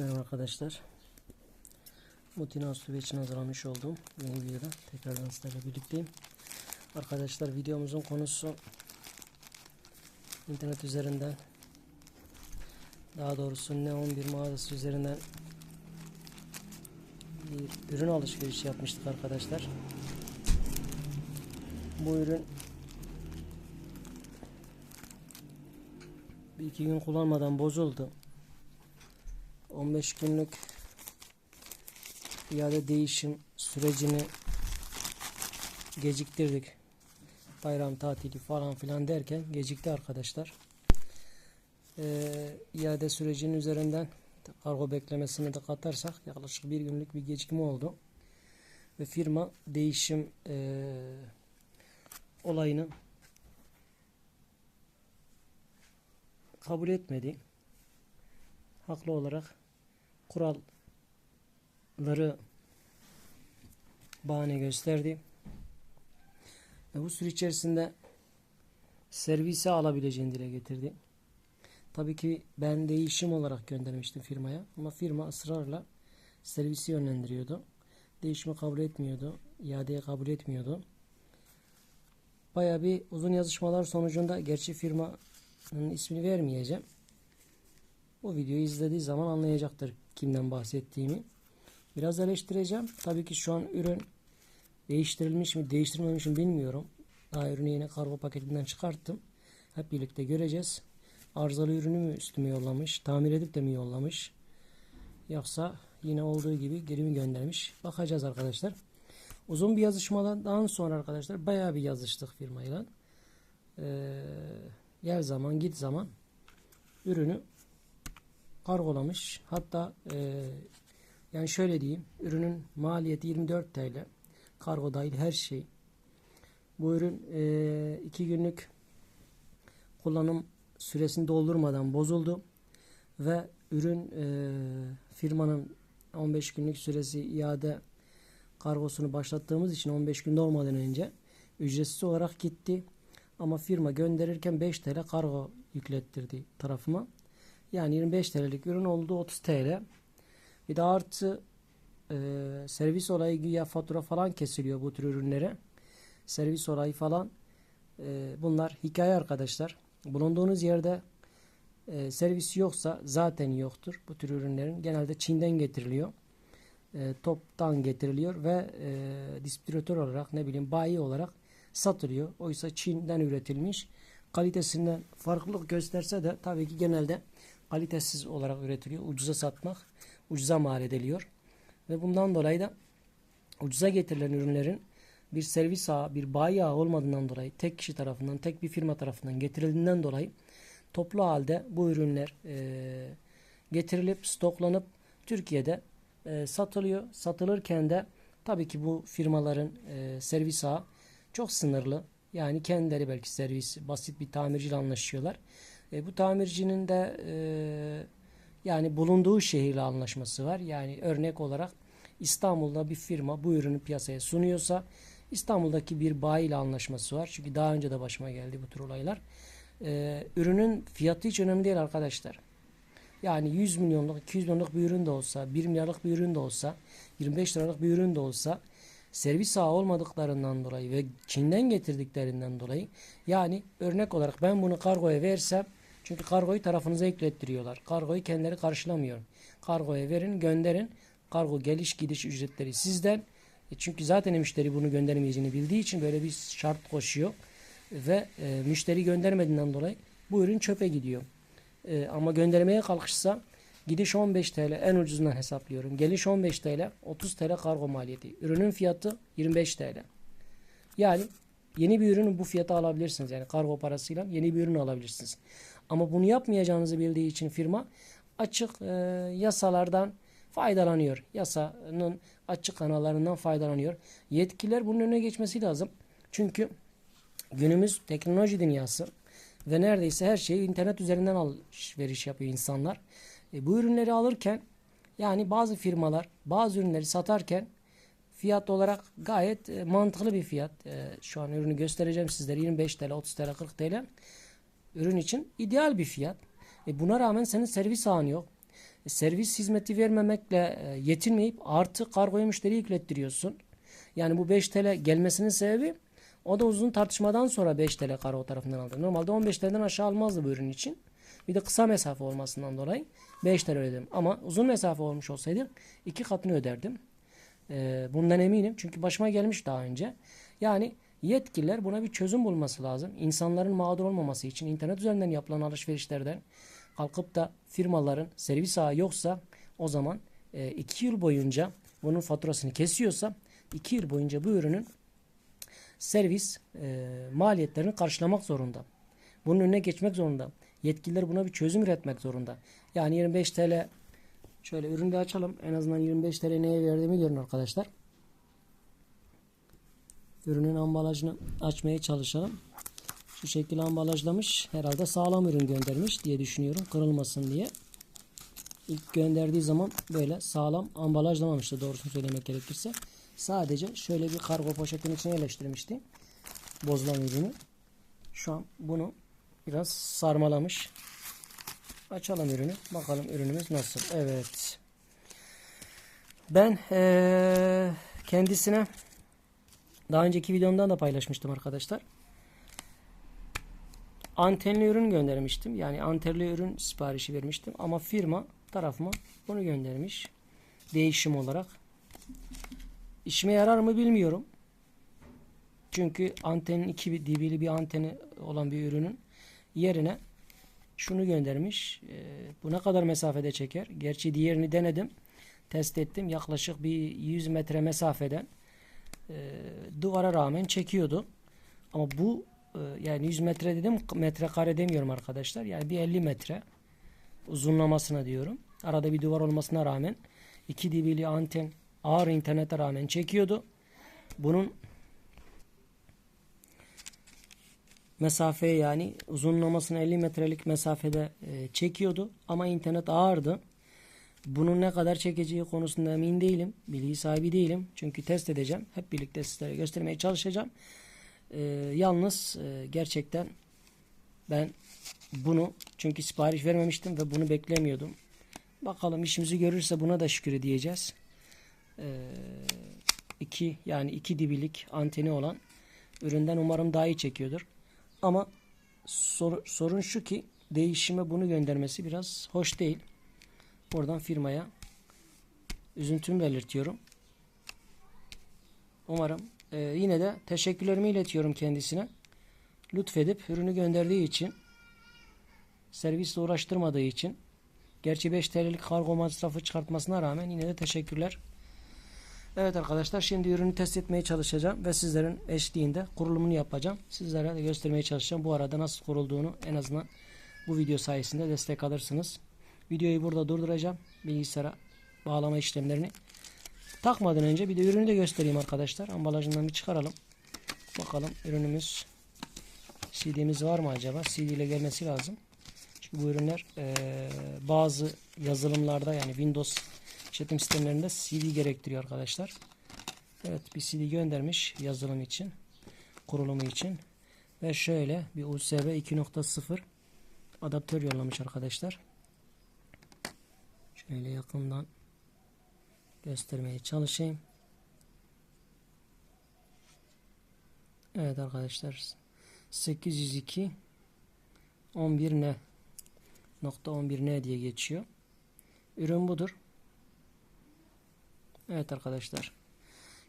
Merhaba arkadaşlar. Mutina Aslı için hazırlamış olduğum yeni videoda tekrardan sizlerle birlikteyim. Arkadaşlar videomuzun konusu internet üzerinden daha doğrusu Neon bir mağazası üzerinden bir ürün alışverişi yapmıştık arkadaşlar. Bu ürün bir iki gün kullanmadan bozuldu. 15 günlük iade değişim sürecini geciktirdik. Bayram tatili falan filan derken gecikti arkadaşlar. Ee, iade sürecinin üzerinden kargo beklemesini de katarsak yaklaşık bir günlük bir gecikme oldu. Ve firma değişim ee, olayını kabul etmedi. Haklı olarak kuralları bahane gösterdi. Ve bu süre içerisinde servise alabileceğini dile getirdi. Tabii ki ben değişim olarak göndermiştim firmaya ama firma ısrarla servisi yönlendiriyordu. Değişimi kabul etmiyordu. iadeye kabul etmiyordu. Baya bir uzun yazışmalar sonucunda gerçi firmanın ismini vermeyeceğim. Bu videoyu izlediği zaman anlayacaktır kimden bahsettiğimi. Biraz eleştireceğim. Tabii ki şu an ürün değiştirilmiş mi değiştirilmemiş mi bilmiyorum. Daha ürünü yine kargo paketinden çıkarttım. Hep birlikte göreceğiz. Arızalı ürünü mü üstüme yollamış? Tamir edip de mi yollamış? Yoksa yine olduğu gibi geri mi göndermiş? Bakacağız arkadaşlar. Uzun bir yazışmadan sonra arkadaşlar bayağı bir yazıştık firmayla. Ee, gel zaman git zaman ürünü kargolamış. Hatta e, yani şöyle diyeyim ürünün maliyeti 24 TL. Kargo dahil her şey. Bu ürün e, iki günlük kullanım süresini doldurmadan bozuldu ve ürün e, firmanın 15 günlük süresi iade kargosunu başlattığımız için 15 günde olmadan önce ücretsiz olarak gitti. Ama firma gönderirken 5 TL kargo yüklettirdi tarafıma. Yani 25 TL'lik ürün oldu 30 TL. Bir de artı e, servis olayı güya fatura falan kesiliyor bu tür ürünlere. Servis olayı falan e, bunlar hikaye arkadaşlar. Bulunduğunuz yerde e, servis yoksa zaten yoktur. Bu tür ürünlerin genelde Çin'den getiriliyor. E, toptan getiriliyor ve e, distribütör olarak ne bileyim bayi olarak satılıyor. Oysa Çin'den üretilmiş. Kalitesinden farklılık gösterse de tabii ki genelde kalitesiz olarak üretiliyor. Ucuza satmak, ucuza mal ediliyor. Ve bundan dolayı da ucuza getirilen ürünlerin bir servis ağı, bir bayi ağı olmadığından dolayı tek kişi tarafından, tek bir firma tarafından getirildiğinden dolayı toplu halde bu ürünler e, getirilip stoklanıp Türkiye'de e, satılıyor. Satılırken de tabii ki bu firmaların e, servis ağı çok sınırlı. Yani kendileri belki servis basit bir tamirciyle anlaşıyorlar. E, bu tamircinin de e, yani bulunduğu şehirle anlaşması var. Yani örnek olarak İstanbul'da bir firma bu ürünü piyasaya sunuyorsa İstanbul'daki bir bayi ile anlaşması var. Çünkü daha önce de başıma geldi bu tür olaylar. E, ürünün fiyatı hiç önemli değil arkadaşlar. Yani 100 milyonluk, 200 milyonluk bir ürün de olsa, 1 milyarlık bir ürün de olsa, 25 liralık bir ürün de olsa servis ağı olmadıklarından dolayı ve Çin'den getirdiklerinden dolayı yani örnek olarak ben bunu kargoya versem çünkü kargoyu tarafınıza eklettiriyorlar. Kargoyu kendileri karşılamıyor. Kargoya verin, gönderin. Kargo geliş gidiş ücretleri sizden. E çünkü zaten müşteri bunu göndermeyeceğini bildiği için böyle bir şart koşuyor. Ve e, müşteri göndermediğinden dolayı bu ürün çöpe gidiyor. E, ama göndermeye kalkışsa gidiş 15 TL en ucuzundan hesaplıyorum. Geliş 15 TL, 30 TL kargo maliyeti. Ürünün fiyatı 25 TL. Yani yeni bir ürünü bu fiyata alabilirsiniz. Yani kargo parasıyla yeni bir ürün alabilirsiniz. Ama bunu yapmayacağınızı bildiği için firma açık e, yasalardan faydalanıyor. Yasanın açık kanallarından faydalanıyor. Yetkililer bunun önüne geçmesi lazım. Çünkü günümüz teknoloji dünyası ve neredeyse her şeyi internet üzerinden alışveriş yapıyor insanlar. E, bu ürünleri alırken yani bazı firmalar bazı ürünleri satarken fiyat olarak gayet e, mantıklı bir fiyat. E, şu an ürünü göstereceğim sizlere 25 TL, 30 TL, 40 TL ürün için ideal bir fiyat. E buna rağmen senin servis ağın yok. servis hizmeti vermemekle yetinmeyip artı kargoyu müşteriye yüklettiriyorsun. Yani bu 5 TL gelmesinin sebebi o da uzun tartışmadan sonra 5 TL kargo tarafından aldı. Normalde 15 TL'den aşağı almazdı bu ürün için. Bir de kısa mesafe olmasından dolayı 5 TL ödedim. Ama uzun mesafe olmuş olsaydı iki katını öderdim. Ee, bundan eminim. Çünkü başıma gelmiş daha önce. Yani yetkililer buna bir çözüm bulması lazım. İnsanların mağdur olmaması için internet üzerinden yapılan alışverişlerden kalkıp da firmaların servis ağı yoksa o zaman 2 yıl boyunca bunun faturasını kesiyorsa 2 yıl boyunca bu ürünün servis e, maliyetlerini karşılamak zorunda. Bunun önüne geçmek zorunda. Yetkililer buna bir çözüm üretmek zorunda. Yani 25 TL şöyle ürünü de açalım. En azından 25 TL neye verdiğimi görün arkadaşlar. Ürünün ambalajını açmaya çalışalım. Şu şekilde ambalajlamış. Herhalde sağlam ürün göndermiş diye düşünüyorum. Kırılmasın diye. İlk gönderdiği zaman böyle sağlam ambalajlamamıştı doğrusunu söylemek gerekirse. Sadece şöyle bir kargo poşetin içine yerleştirmişti. Bozulan ürünü. Şu an bunu biraz sarmalamış. Açalım ürünü. Bakalım ürünümüz nasıl. Evet. Ben ee, kendisine daha önceki videomdan da paylaşmıştım arkadaşlar. Antenli ürün göndermiştim. Yani antenli ürün siparişi vermiştim. Ama firma tarafıma bunu göndermiş. Değişim olarak. İşime yarar mı bilmiyorum. Çünkü antenin 2 dB'li bir anteni olan bir ürünün yerine şunu göndermiş. E, bu ne kadar mesafede çeker? Gerçi diğerini denedim. Test ettim. Yaklaşık bir 100 metre mesafeden e, duvara rağmen çekiyordu. Ama bu e, yani 100 metre dedim metrekare demiyorum arkadaşlar. Yani bir 50 metre uzunlamasına diyorum. Arada bir duvar olmasına rağmen 2 dB'li anten ağır internete rağmen çekiyordu. Bunun mesafeye yani uzunlamasını 50 metrelik mesafede e, çekiyordu ama internet ağırdı. Bunun ne kadar çekeceği konusunda emin değilim. Bilgi sahibi değilim. Çünkü test edeceğim. Hep birlikte sizlere göstermeye çalışacağım. E, yalnız e, gerçekten ben bunu çünkü sipariş vermemiştim ve bunu beklemiyordum. Bakalım işimizi görürse buna da şükür diyeceğiz. E, iki yani iki dibilik anteni olan üründen umarım daha iyi çekiyordur. Ama sor, sorun şu ki değişime bunu göndermesi biraz hoş değil. Buradan firmaya üzüntümü belirtiyorum. Umarım e, yine de teşekkürlerimi iletiyorum kendisine. Lütfedip ürünü gönderdiği için servisle uğraştırmadığı için gerçi 5 TL'lik kargo masrafı çıkartmasına rağmen yine de teşekkürler. Evet arkadaşlar şimdi ürünü test etmeye çalışacağım ve sizlerin eşliğinde kurulumunu yapacağım. Sizlere de göstermeye çalışacağım. Bu arada nasıl kurulduğunu en azından bu video sayesinde destek alırsınız. Videoyu burada durduracağım. Bilgisayara bağlama işlemlerini takmadan önce bir de ürünü de göstereyim arkadaşlar. Ambalajından bir çıkaralım. Bakalım ürünümüz CD'miz var mı acaba? CD ile gelmesi lazım. Çünkü bu ürünler e, bazı yazılımlarda yani Windows işletim sistemlerinde CD gerektiriyor arkadaşlar. Evet bir CD göndermiş yazılım için. Kurulumu için. Ve şöyle bir USB 2.0 adaptör yollamış arkadaşlar. Şöyle yakından göstermeye çalışayım. Evet arkadaşlar 802 11 ne nokta 11 ne diye geçiyor. Ürün budur. Evet arkadaşlar.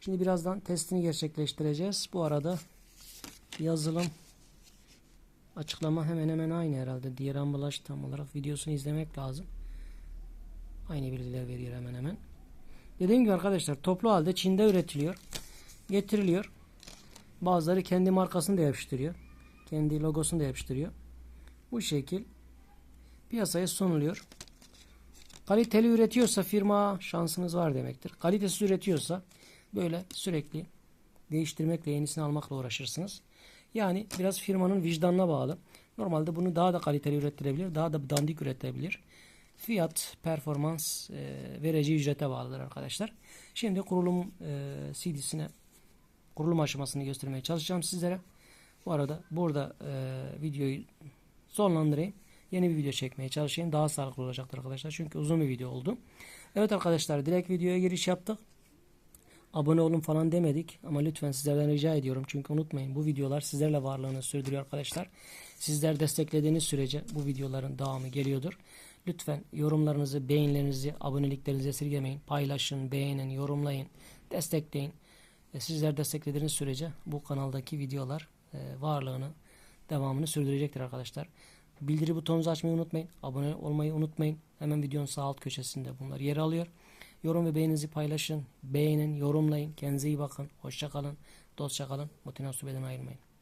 Şimdi birazdan testini gerçekleştireceğiz. Bu arada yazılım açıklama hemen hemen aynı herhalde. Diğer ambalaj tam olarak videosunu izlemek lazım. Aynı bilgiler veriyor hemen hemen. Dediğim gibi arkadaşlar toplu halde Çin'de üretiliyor. Getiriliyor. Bazıları kendi markasını da yapıştırıyor. Kendi logosunu da yapıştırıyor. Bu şekil piyasaya sunuluyor. Kaliteli üretiyorsa firma şansınız var demektir. Kalitesiz üretiyorsa böyle sürekli değiştirmekle yenisini almakla uğraşırsınız. Yani biraz firmanın vicdanına bağlı. Normalde bunu daha da kaliteli ürettirebilir, daha da dandik üretebilir. Fiyat, performans e, vereceği ücrete bağlıdır arkadaşlar. Şimdi kurulum e, CD'sine kurulum aşamasını göstermeye çalışacağım sizlere. Bu arada burada e, videoyu sonlandırayım. Yeni bir video çekmeye çalışayım. Daha sağlıklı olacaktır arkadaşlar. Çünkü uzun bir video oldu. Evet arkadaşlar direkt videoya giriş yaptık. Abone olun falan demedik ama lütfen sizlerden rica ediyorum. Çünkü unutmayın bu videolar sizlerle varlığını sürdürüyor arkadaşlar. Sizler desteklediğiniz sürece bu videoların devamı geliyordur. Lütfen yorumlarınızı, beğenilerinizi, aboneliklerinizi esirgemeyin. Paylaşın, beğenin, yorumlayın, destekleyin. E, Sizler desteklediğiniz sürece bu kanaldaki videolar e, varlığını, devamını sürdürecektir arkadaşlar. Bildiri butonunuzu açmayı unutmayın. Abone olmayı unutmayın. Hemen videonun sağ alt köşesinde bunlar yer alıyor. Yorum ve beğeninizi paylaşın. Beğenin, yorumlayın. Kendinize iyi bakın. Hoşça kalın. Dostça kalın. Motivasyon beden ayrılmayın.